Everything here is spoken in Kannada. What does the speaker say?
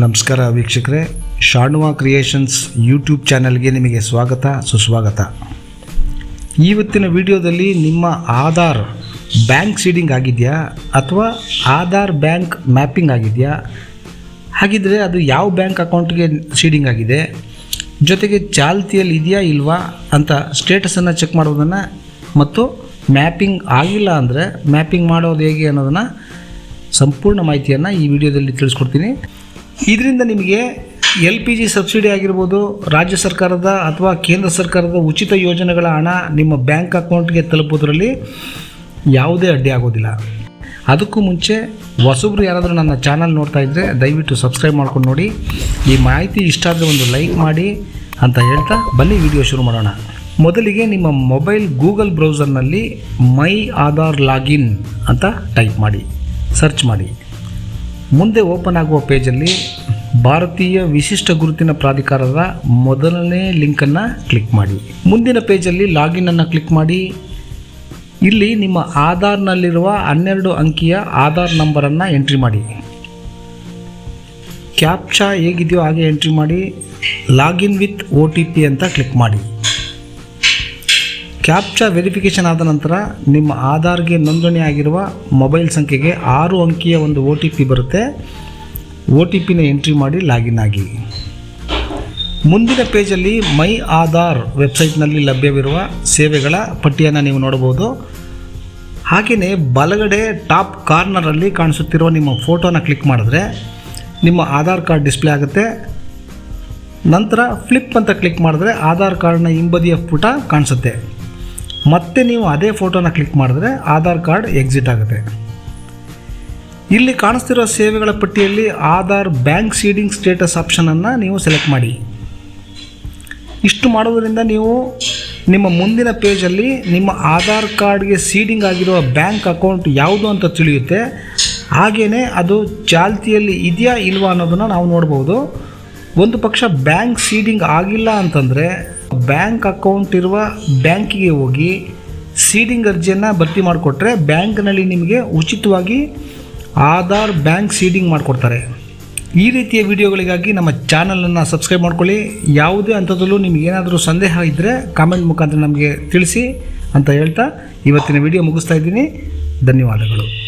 ನಮಸ್ಕಾರ ವೀಕ್ಷಕರೇ, ಶಾಣ್ವಾ ಕ್ರಿಯೇಷನ್ಸ್ ಯೂಟ್ಯೂಬ್ ಚಾನಲ್ಗೆ ನಿಮಗೆ ಸ್ವಾಗತ, ಸುಸ್ವಾಗತ. ಇವತ್ತಿನ ವಿಡಿಯೋದಲ್ಲಿ ನಿಮ್ಮ ಆಧಾರ್ ಬ್ಯಾಂಕ್ ಸೀಡಿಂಗ್ ಆಗಿದೆಯಾ ಅಥವಾ ಆಧಾರ್ ಬ್ಯಾಂಕ್ ಮ್ಯಾಪಿಂಗ್ ಆಗಿದೆಯಾ? ಹಾಗಿದ್ರೆ ಅದು ಯಾವ ಬ್ಯಾಂಕ್ ಅಕೌಂಟ್ಗೆ ಸೀಡಿಂಗ್ ಆಗಿದೆ? ಜೊತೆಗೆ ಚಾಲ್ತಿಯಲ್ಲಿ ಇದೆಯಾ ಇಲ್ವಾ ಅಂತ ಸ್ಟೇಟಸನ್ನು ಚೆಕ್ ಮಾಡೋದನ್ನು ಮತ್ತು ಮ್ಯಾಪಿಂಗ್ ಆಗಿಲ್ಲ ಅಂದರೆ ಮ್ಯಾಪಿಂಗ್ ಮಾಡೋದು ಹೇಗೆ ಅನ್ನೋದನ್ನು ಸಂಪೂರ್ಣ ಮಾಹಿತಿಯನ್ನು ಈ ವಿಡಿಯೋದಲ್ಲಿ ತಿಳಿಸ್ಕೊಡ್ತೀನಿ. ಇದರಿಂದ ನಿಮಗೆ ಎಲ್ ಪಿ ಜಿ ಸಬ್ಸಿಡಿ ಆಗಿರ್ಬೋದು, ರಾಜ್ಯ ಸರ್ಕಾರದ ಅಥವಾ ಕೇಂದ್ರ ಸರ್ಕಾರದ ಉಚಿತ ಯೋಜನೆಗಳ ಹಣ ನಿಮ್ಮ ಬ್ಯಾಂಕ್ ಅಕೌಂಟ್ಗೆ ತಲುಪೋದ್ರಲ್ಲಿ ಯಾವುದೇ ಅಡ್ಡಿ ಆಗೋದಿಲ್ಲ. ಅದಕ್ಕೂ ಮುಂಚೆ ಹೊಸಬ್ರು ಯಾರಾದರೂ ನನ್ನ ಚಾನಲ್ ನೋಡ್ತಾ ಇದ್ದರೆ ದಯವಿಟ್ಟು ಸಬ್ಸ್ಕ್ರೈಬ್ ಮಾಡ್ಕೊಂಡು ನೋಡಿ. ಈ ಮಾಹಿತಿ ಇಷ್ಟ ಆದರೆ ಒಂದು ಲೈಕ್ ಮಾಡಿ ಅಂತ ಹೇಳ್ತಾ ಬನ್ನಿ ವಿಡಿಯೋ ಶುರು ಮಾಡೋಣ. ಮೊದಲಿಗೆ ನಿಮ್ಮ ಮೊಬೈಲ್ ಗೂಗಲ್ ಬ್ರೌಸರ್ನಲ್ಲಿ ಮೈ ಆಧಾರ್ ಲಾಗಿನ್ ಅಂತ ಟೈಪ್ ಮಾಡಿ. ಸರ್ಚ್ ಮಾಡಿ. ಮುಂದೆ ಓಪನ್ ಆಗುವ ಪೇಜಲ್ಲಿ ಭಾರತೀಯ ವಿಶಿಷ್ಟ ಗುರುತಿನ ಪ್ರಾಧಿಕಾರದ ಮೊದಲನೇ ಲಿಂಕನ್ನು ಕ್ಲಿಕ್ ಮಾಡಿ. ಮುಂದಿನ ಪೇಜಲ್ಲಿ ಲಾಗಿನ್ ಅನ್ನು ಕ್ಲಿಕ್ ಮಾಡಿ. ಇಲ್ಲಿ ನಿಮ್ಮ ಆಧಾರ್ನಲ್ಲಿರುವ ಹನ್ನೆರಡು ಅಂಕಿಯ ಆಧಾರ್ ನಂಬರನ್ನು ಎಂಟ್ರಿ ಮಾಡಿ. ಕ್ಯಾಪ್ಚಾ ಹೇಗಿದೆಯೋ ಹಾಗೆ ಎಂಟ್ರಿ ಮಾಡಿ. Login with O T P ಅಂತ ಕ್ಲಿಕ್ ಮಾಡಿ. ಕ್ಯಾಪ್ಚಾ ವೆರಿಫಿಕೇಷನ್ ಆದ ನಂತರ ನಿಮ್ಮ ಆಧಾರ್ಗೆ ನೋಂದಣಿ ಆಗಿರುವ ಮೊಬೈಲ್ ಸಂಖ್ಯೆಗೆ ಆರು ಅಂಕಿಯ ಒಂದು ಒ ಟಿ ಪಿ ಬರುತ್ತೆ. ಒ ಟಿ ಪಿನ ಎಂಟ್ರಿ ಮಾಡಿ ಲಾಗಿನ್ ಆಗಿ. ಮುಂದಿನ ಪೇಜಲ್ಲಿ ಮೈ ಆಧಾರ್ ವೆಬ್ಸೈಟ್ನಲ್ಲಿ ಲಭ್ಯವಿರುವ ಸೇವೆಗಳ ಪಟ್ಟಿಯನ್ನು ನೀವು ನೋಡಬಹುದು. ಹಾಗೆಯೇ ಬಲಗಡೆ ಟಾಪ್ ಕಾರ್ನರಲ್ಲಿ ಕಾಣಿಸುತ್ತಿರುವ ನಿಮ್ಮ ಫೋಟೋನ ಕ್ಲಿಕ್ ಮಾಡಿದ್ರೆ ನಿಮ್ಮ ಆಧಾರ್ ಕಾರ್ಡ್ ಡಿಸ್ಪ್ಲೇ ಆಗುತ್ತೆ. ನಂತರ ಫ್ಲಿಪ್ ಅಂತ ಕ್ಲಿಕ್ ಮಾಡಿದ್ರೆ ಆಧಾರ್ ಕಾರ್ಡ್ನ ಹಿಂಬದಿಯ ಪುಟ ಕಾಣಿಸುತ್ತೆ. ಮತ್ತೆ ನೀವು ಅದೇ ಫೋಟೋನ ಕ್ಲಿಕ್ ಮಾಡಿದ್ರೆ ಆಧಾರ್ ಕಾರ್ಡ್ ಎಕ್ಸಿಟ್ ಆಗುತ್ತೆ. ಇಲ್ಲಿ ಕಾಣಿಸ್ತಿರೋ ಸೇವೆಗಳ ಪಟ್ಟಿಯಲ್ಲಿ ಆಧಾರ್ ಬ್ಯಾಂಕ್ ಸೀಡಿಂಗ್ ಸ್ಟೇಟಸ್ ಆಪ್ಷನನ್ನು ನೀವು ಸೆಲೆಕ್ಟ್ ಮಾಡಿ. ಇಷ್ಟು ಮಾಡೋದ್ರಿಂದ ನೀವು ನಿಮ್ಮ ಮುಂದಿನ ಪೇಜಲ್ಲಿ ನಿಮ್ಮ ಆಧಾರ್ ಕಾರ್ಡ್ಗೆ ಸೀಡಿಂಗ್ ಆಗಿರುವ ಬ್ಯಾಂಕ್ ಅಕೌಂಟ್ ಯಾವುದು ಅಂತ ತಿಳಿಯುತ್ತೆ. ಹಾಗೆಯೇ ಅದು ಚಾಲ್ತಿಯಲ್ಲಿ ಇದೆಯಾ ಇಲ್ವಾ ಅನ್ನೋದನ್ನು ನಾವು ನೋಡ್ಬೋದು. ಒಂದು ಪಕ್ಷ ಬ್ಯಾಂಕ್ ಸೀಡಿಂಗ್ ಆಗಿಲ್ಲ ಅಂತಂದರೆ ಬ್ಯಾಂಕ್ ಅಕೌಂಟ್ ಇರುವ ಬ್ಯಾಂಕಿಗೆ ಹೋಗಿ ಸೀಡಿಂಗ್ ಅರ್ಜಿಯನ್ನು ಭರ್ತಿ ಮಾಡಿಕೊಟ್ರೆ ಬ್ಯಾಂಕ್ನಲ್ಲಿ ನಿಮಗೆ ಉಚಿತವಾಗಿ ಆಧಾರ್ ಬ್ಯಾಂಕ್ ಸೀಡಿಂಗ್ ಮಾಡಿಕೊಡ್ತಾರೆ. ಈ ರೀತಿಯ ವಿಡಿಯೋಗಳಿಗಾಗಿ ನಮ್ಮ ಚಾನಲನ್ನು ಸಬ್ಸ್ಕ್ರೈಬ್ ಮಾಡ್ಕೊಳ್ಳಿ. ಯಾವುದೇ ಹಂತದಲ್ಲೂ ನಿಮ್ಗೆ ಏನಾದರೂ ಸಂದೇಹ ಇದ್ದರೆ ಕಾಮೆಂಟ್ ಮುಖಾಂತರ ನಮಗೆ ತಿಳಿಸಿ ಅಂತ ಹೇಳ್ತಾ ಇವತ್ತಿನ ವಿಡಿಯೋ ಮುಗಿಸ್ತಾ ಇದ್ದೀನಿ. ಧನ್ಯವಾದಗಳು.